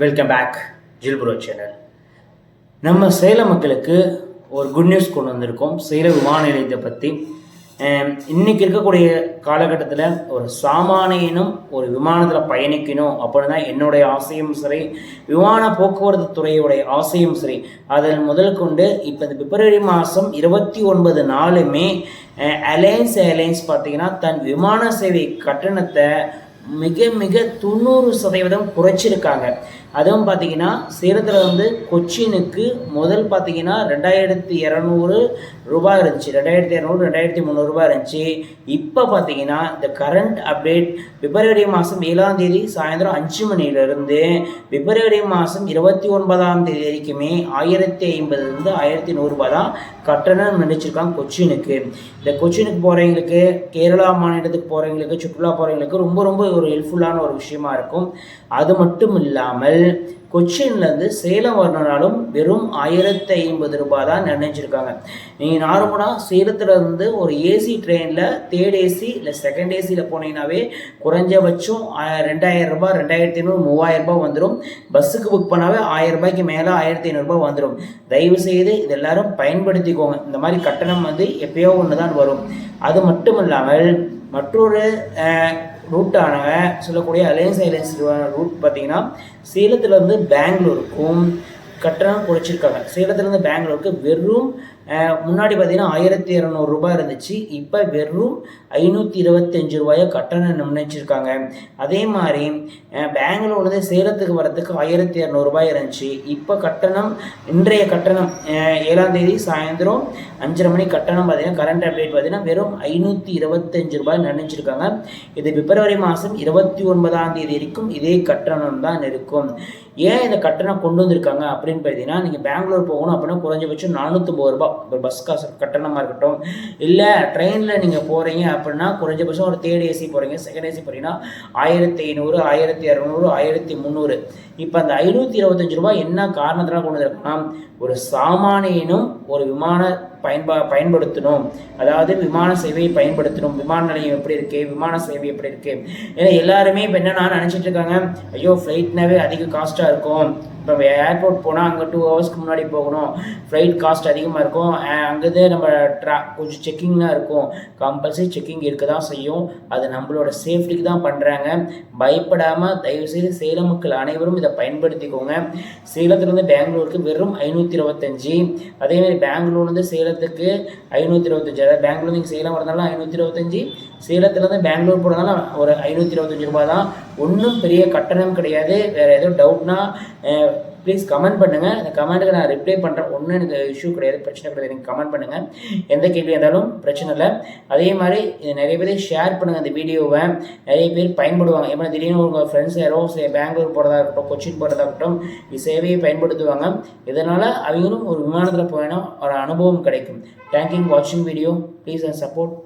Welcome back ஜில்புரோ channel நம்ம சேலம் மக்களுக்கு ஒரு குட் நியூஸ் கொண்டு வந்திருக்கோம். சேலம் விமான நிலையத்தை பற்றி இன்னைக்கு இருக்கக்கூடிய காலகட்டத்தில் ஒரு சாமானியனும் ஒரு விமானத்தில் பயணிக்கணும் அப்படின்னு தான் என்னுடைய ஆசையும் சரி விமான போக்குவரத்து துறையுடைய ஆசையும் சரி. அதில் முதல் கொண்டு இப்போ இந்த பிப்ரவரி மாதம் இருபத்தி ஒன்பது நாளுமே அலையன்ஸ் ஏர்லைன்ஸ் பார்த்தீங்கன்னா தன் விமான சேவை கட்டணத்தை மிக மிக தொண்ணூறு சதவீதம் குறைச்சிருக்காங்க. அதுவும் பார்த்தீங்கன்னா சேலத்தில் வந்து கொச்சினுக்கு முதல் பார்த்தீங்கன்னா ரெண்டாயிரத்தி இரநூறு ரூபாய் இருந்துச்சு. ரெண்டாயிரத்தி இரநூறு ரெண்டாயிரத்தி முந்நூறுரூபா இருந்துச்சு. இப்போ பார்த்தீங்கன்னா இந்த கரண்ட் அப்டேட் பிப்ரவரி மாதம் ஏழாம் தேதி சாயந்தரம் அஞ்சு மணிலிருந்து பிப்ரவரி மாதம் இருபத்தி ஒன்பதாம் தேதி வரைக்குமே ஆயிரத்தி ஐம்பதுலேருந்து ஆயிரத்தி நூறுரூபா தான் கட்டணம் நினைச்சிருக்காங்க கொச்சினுக்கு. இந்த கொச்சினுக்கு போகிறவங்களுக்கு கேரளா மாநிலத்துக்கு போகிறவங்களுக்கு சுற்றுலா போகிறவங்களுக்கு ரொம்ப ரொம்ப ஒரு ஹெல்ப்ஃபுல்லான ஒரு விஷயமா இருக்கும். அது மட்டும் இல்லாமல் கொச்சின்லேருந்து சேலம் வரணுனாலும் வெறும் ஆயிரத்தி ஐம்பது ரூபாய் தான் நிர்ணயிச்சிருக்காங்க. நீங்கள் நார்மலாக சேலத்துலேருந்து ஒரு ஏசி ட்ரெயினில் தேர்ட் ஏசி இல்லை செகண்ட் ஏசியில் போனீங்கன்னாவே குறைஞ்சபட்சம் ஆ- ரெண்டாயிரம் ரூபாய் ரெண்டாயிரத்தி ஐநூறு மூவாயிரம் ரூபாய் வந்துடும் பஸ்ஸுக்கு புக் பண்ணாவே ஆயிரம் ரூபாய்க்கு மேலே ஆயிரத்தி ஐநூறுரூபா வந்துடும் தயவு செய்து இது எல்லாரும் பயன்படுத்திக்கோங்க. இந்த மாதிரி கட்டணம் வந்து எப்பயோ ஒன்று தான் வரும். அது மட்டும் இல்லாமல் மற்றொரு ரூட்டான சொல்லக்கூடிய அலையன்ஸ் ஐலன்ஸ் ரூட் பார்த்தீங்கன்னா சேலத்துலேருந்து பெங்களூருக்கும் கட்டணம் குறைச்சிருக்காங்க. சேலத்துலேருந்து பெங்களூருக்கு வெறும் முன்னாடி பார்த்தீங்கன்னா ஆயிரத்தி இரநூறுபா இருந்துச்சு. இப்போ வெறும் ஐநூற்றி இருபத்தஞ்சு ரூபாயை கட்டணம் நிர்ணயிச்சிருக்காங்க. அதே மாதிரி பெங்களூர்லேருந்து சேலத்துக்கு வரத்துக்கு ஆயிரத்தி இரநூறுபாய் இருந்துச்சு. இப்போ கட்டணம் இன்றைய கட்டணம் ஏழாம் தேதி சாயந்தரம் அஞ்சரை மணி கட்டணம் பார்த்தீங்கன்னா கரண்ட் அப்டேட் பார்த்தீங்கன்னா வெறும் ஐநூற்றி இருபத்தஞ்சு ரூபாய் நிர்ணயிச்சிருக்காங்க. இது பிப்ரவரி மாதம் இருபத்தி ஒன்பதாம் தேதி வரைக்கும் இதே கட்டணம் தான் இருக்கும். ஏன் இந்த கட்டணம் கொண்டு வந்திருக்காங்க அப்படின்னு பார்த்தீங்கன்னா நீங்கள் பெங்களூர் போகணும் அப்படின்னா குறைஞ்சபட்சம் நானூற்றம்பது ரூபாய் ஒரு பஸ் காசு கட்டணமாக இருக்கட்டும். இல்லை ட்ரெயினில் நீங்கள் போகிறீங்க அப்படின்னா குறைஞ்சபட்சம் ஒரு தேர்ட் ஏசி போகிறீங்க செகண்ட் ஏசி போகிறீங்கன்னா ஆயிரத்தி ஐநூறு ஆயிரத்தி இரநூறு ஆயிரத்தி முந்நூறு. இப்போ அந்த ஐநூற்றி இருபத்தஞ்சு ரூபாய் என்ன காரணத்தினால் கொண்டு வந்திருக்காங்கன்னா ஒரு சாமானியனும் ஒரு விமான பயன்பா பயன்படுத்தணும். அதாவது விமான சேவையை பயன்படுத்தணும். விமான நிலையம் எப்படி இருக்குது விமான சேவை எப்படி இருக்குது ஏன்னா எல்லாருமே இப்போ என்ன நினச்சிட்டு இருக்காங்க ஐயோ ஃப்ளைட்னாவே அதிக காஸ்ட்டாக இருக்கும். இப்போ ஏர்போர்ட் போனால் அங்கே டூ ஹவர்ஸ்க்கு முன்னாடி போகணும். ஃப்ளைட் காஸ்ட் அதிகமாக இருக்கும். அங்கேருந்து நம்ம ட்ரா கொஞ்சம் செக்கிங்லாம் இருக்கும். கம்பல்சரி செக்கிங் இருக்க தான் செய்யும். அது நம்மளோட சேஃப்டிக்கு தான் பண்ணுறாங்க பயப்படாமல் தயவுசெய்து சேலம் மக்கள் அனைவரும் இதை பயன்படுத்திக்கோங்க. சேலத்துலேருந்து பெங்களூருக்கு வெறும் ஐநூற்றி இருபத்தஞ்சி அதேமாதிரி பெங்களூர்லேருந்து சேலத்துக்கு ஐநூற்றி இருபத்தஞ்சி அதாவது பெங்களூர்லேருந்து சேலம் வரதுனால ஐநூற்றி இருபத்தஞ்சி சேலத்துலேருந்து பெங்களூர் போகிறதுனால ஒரு ஐநூற்றி இருபத்தஞ்சி ரூபாய் தான். ஒன்றும் பெரிய கட்டணம் கிடையாது. வேறு எதுவும் டவுட்னா ப்ளீஸ் கமெண்ட் பண்ணுங்கள் அந்த கமெண்ட்டுக்கு நான் ரிப்ளை பண்ணுறேன் ஒன்றும் எனக்கு இஷ்யூ கிடையாது. பிரச்சனை கிடையாது. நீங்கள் கமெண்ட் பண்ணுங்கள் எந்த கேள்வி இருந்தாலும் பிரச்சனை இல்லை. அதே மாதிரி இது நிறைய பேர் ஷேர் பண்ணுங்கள் அந்த வீடியோவை. நிறைய பேர் பயன்படுவாங்க. எப்போ திடீர்னு உங்கள் ஃப்ரெண்ட்ஸ் யாரோ பெங்களூர் போகிறதா இருக்கட்டும் கொச்சின் போகிறதா இருக்கட்டும் இது சேவையை பயன்படுத்துவாங்க. இதனால் அவங்களும் ஒரு விமானத்தில் போயினா ஒரு அனுபவம் கிடைக்கும். தேங்க்யூ வாட்சிங் வீடியோ ப்ளீஸ் அண்ட் சப்போர்ட்